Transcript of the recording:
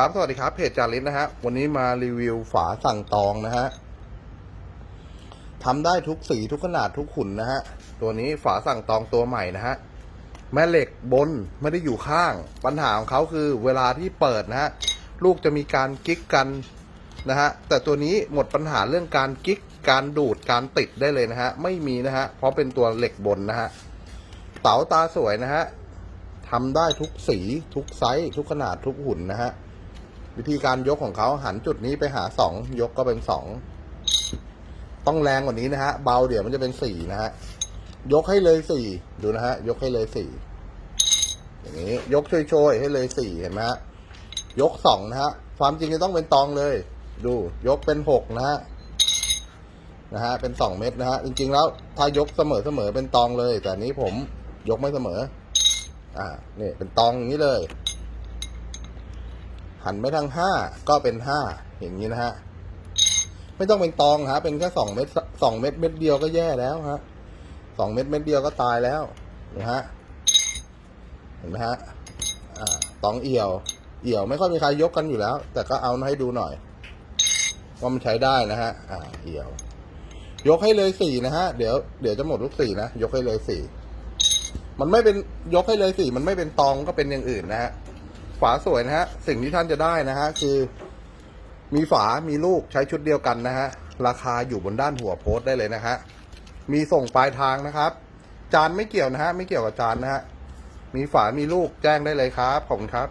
ครับสวัสดีครับเพจจาริสนะฮะวันนี้มารีวิวฝาสั่งตองนะฮะทำได้ทุกสีทุกขนาดทุกขุนนะฮะตัวนี้ฝาสั่งตองตัวใหม่นะฮะแม่เหล็กบนไม่ได้อยู่ข้าง ปัญหาของเขาคือเวลาที่เปิดนะฮะลูกจะมีการกิ๊กกันนะฮะแต่ตัวนี้หมดปัญหาเรื่องการกิ๊กการดูดการติดได้เลยนะฮะไม่มีนะฮะเพราะเป็นตัวเหล็กบนนะฮะเต๋าตาสวยนะฮะทำได้ทุกสีทุกไซส์ทุกขนาดทุกหุ่นนะฮะ วิธีการยกของเขาหันจุดนี้ไปหาสองยกก็เป็นสองต้องแรงกว่านี้นะฮะเบาเดี๋ยวมันจะเป็นสี่นะฮะยกให้เลยสี่ดูนะฮะยกให้เลยสี่อย่างนี้ ยกโชยๆให้เลยสี่เห็นไหมฮะยกสองนะฮะความจริงจะต้องเป็นตองเลย ดู ยกเป็นหกนะฮะนะฮะเป็นสองเม็ดนะฮะจริงๆ แล้วถ้ายกเสมอเสมอเป็นตองเลย แต่นนี้ผมยกไม่เสมอ อ่านี่เป็นตองอย่างนี้เลย หันไปทางห้าก็เป็นห้าอย่างนี้นะฮะ ไม่ต้องเป็นตองฮะ เป็นแค่สองเม็ดสองเม็ดเม็ดเดียวก็แย่แล้วฮะสองเม็ดเม็ดเดียวก็ตายแล้วนะฮะเห็นไหมฮะอ่าตองเอี่ยว เอี่ยวไม่ค่อยมีใครยกกันอยู่แล้ว แต่ก็เอาให้ดูหน่อยว่ามันใช้ได้นะฮะ อ่า เอี่ยว ยกให้เลยสี่นะฮะ เดี๋ยว เดี๋ยวจะหมดลูกสี่นะ ยกให้เลยสี่ มันไม่เป็น ยกให้เลยสี่ มันไม่เป็นตองก็เป็นอย่างอื่นนะฮะ ฝาสวยนะฮะ สิ่งที่ท่านจะได้นะฮะ คือ มีฝามีลูกใช้ชุดเดียวกันนะฮะ ราคาอยู่บนด้านหัวโพสต์ได้เลยนะฮะ มีส่งปลายทางนะครับ จานไม่เกี่ยวนะฮะ ไม่เกี่ยวกับจานนะฮะ มีฝามีลูกแจ้งได้เลยครับ ขอบคุณครับ